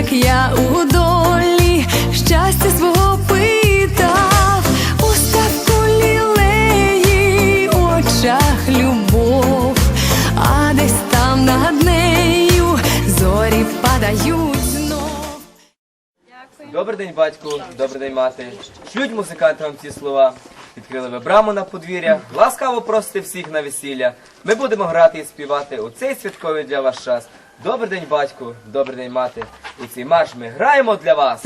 як я у долі, щастя свого питав, у ставку лілеї, очах любов, а десь там над нею зорі падають знов. Добрий день, батьку, добрий день, мати. Шлють музиканти вам ці слова. Відкрили ви браму на подвір'я, ласкаво просите всіх на весілля. Ми будемо грати і співати у цей святковий для вас час. Добрий день, батьку, добрий день, мати. У цей марш ми граємо для вас.